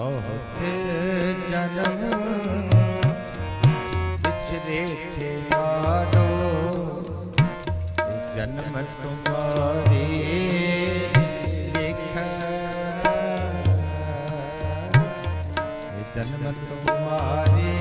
ਬਹੁਤ ਜਨਮ ਪਿਛਲੇ ਥੇ ਮਾਰੋ ਜਨਮ ਤੁਮਾਰੇ ਲਿਖ ਇਹ ਜਨਮ ਤੁਮਾਰੇ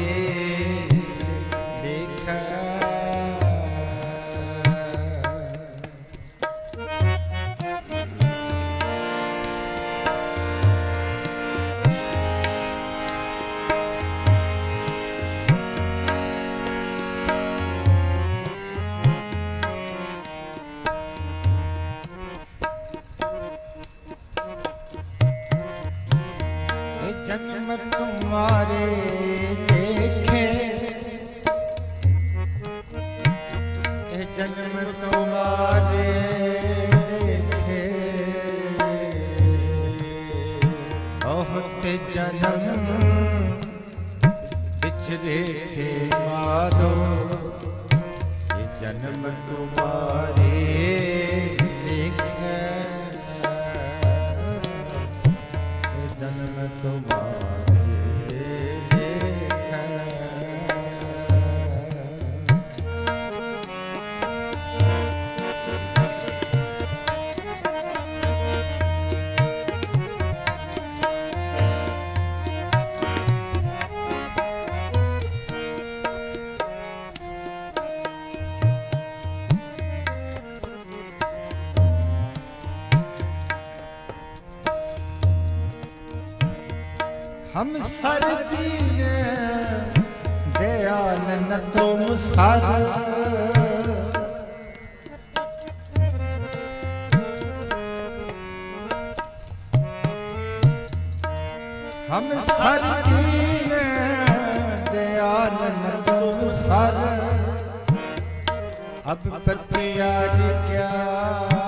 ਵਿਛਰੇ ਥੇ ਮਾਦੋ ਇਹ ਜਨਮ ਤੁਮਾਰੇ हम सर दीन दयाल न तुम सर हम सर दीन दयाल न तुम सर अब पतियार क्या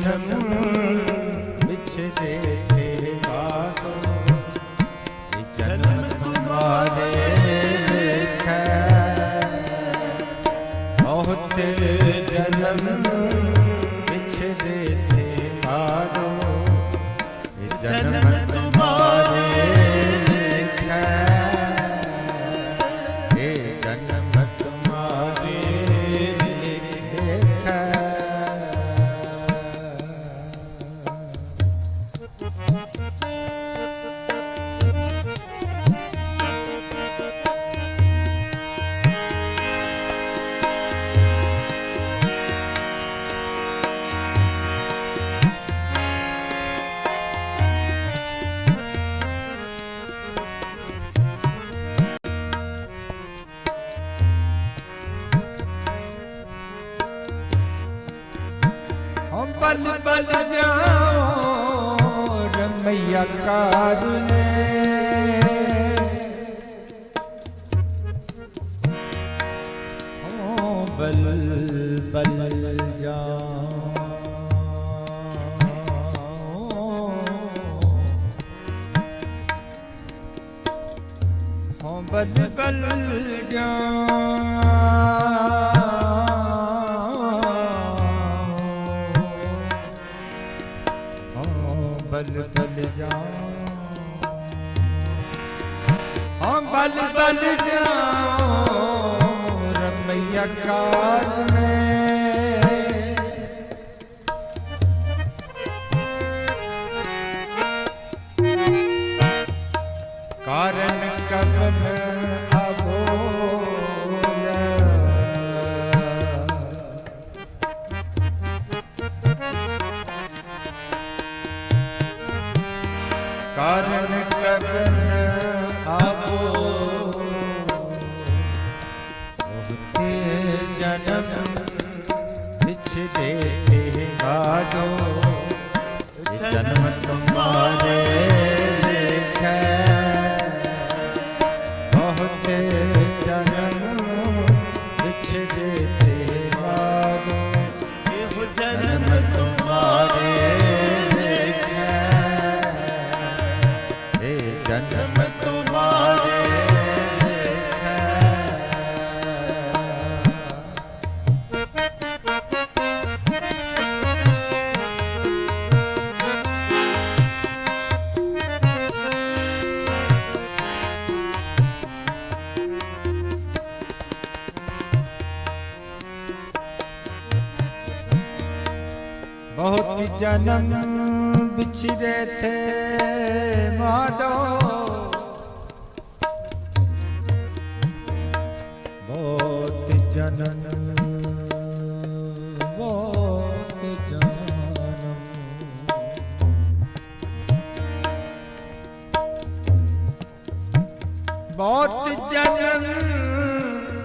ਜਨਮ ਵਿਛੜੇ ਰਮਈਆ ਕਾਰਨੇ ਹੋ ਬਲ ਬਲ ਜਾਓ ਹੋ ਬਲ ਬਲ ਜਾਓ ਹਾਂ ਬਲ ਬਲ ਜਨਮ ਵਿਛੜੇ ਥੇ ਮਾਦੋ। ਬਹੁਤ ਜਨਮ ਬਹੁਤ ਜਨਮ। ਬਹੁਤ ਜਨਮ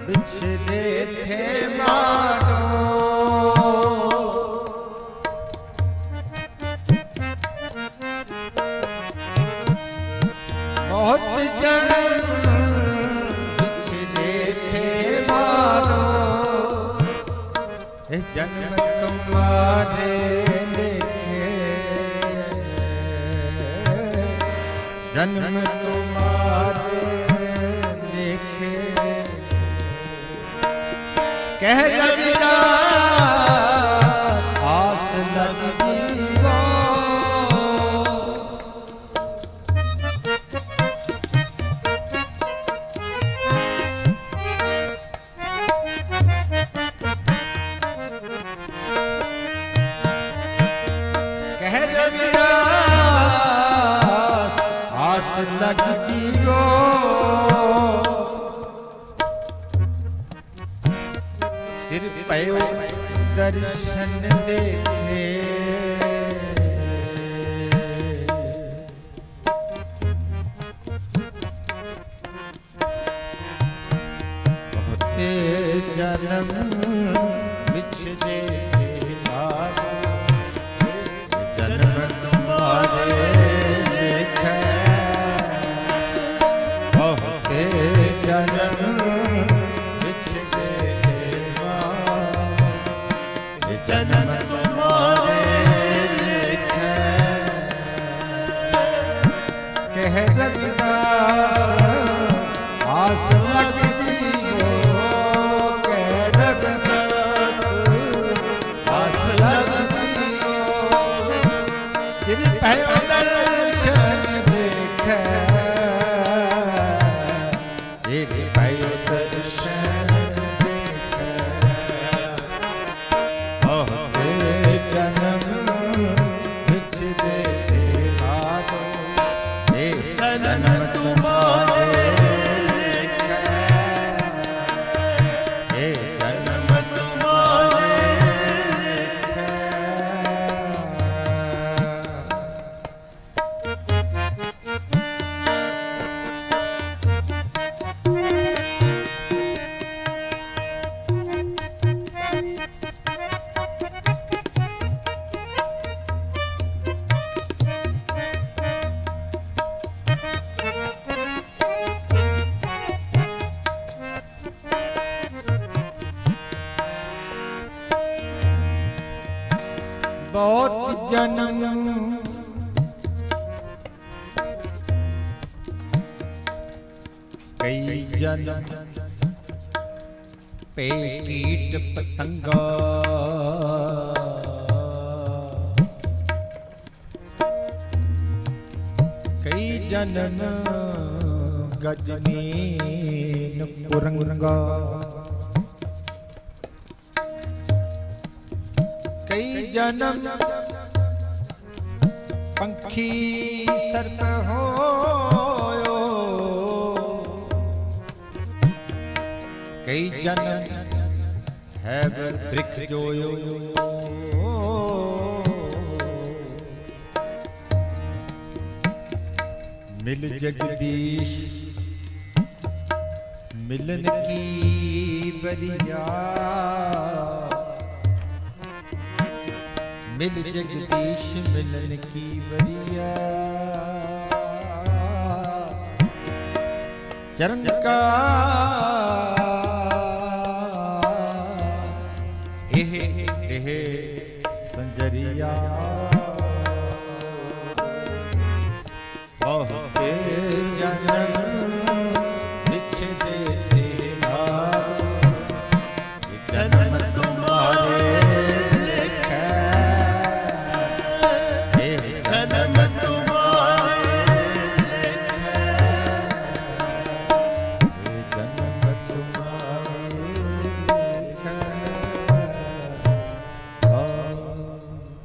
ਵਿਛੜੇ ਥੇ ਮਾਦੋ। ਜਨਮ ਤੁਮਾਰੇ ਲਿਖੇ। ਕਹਿ ਰਵਿਦਾਸ ਆਸ ਲਗ ਜੀਵੋ ਪਇਓ ਦਰਸ਼ਨ ਦੇ ਏ ਜਨਮ ਤੁਮਾਰੇ ਜਨਮ ਪੇ ਕੀਟ ਪਤੰਗਾ ਕਈ ਜਨਨ ਗਜਨੀਨ ਕੁਰੰਗਾ। ਕਈ ਜਨਮ ਪੰਖੀ ਸਰਪ ਹੋ। ਕਈ ਜਨ ਹੈ ਬ੍ਰਿਖ ਜੋਇਓ। ਮਿਲ ਜਗਦੀਸ਼ ਮਿਲਨ ਕੀ ਬਰੀਆ। ਮਿਲ ਜਗਦੀਸ਼ ਮਿਲਨ ਕੀ ਬਰੀਆ। ਚਰਨ ਕਾ Yeah.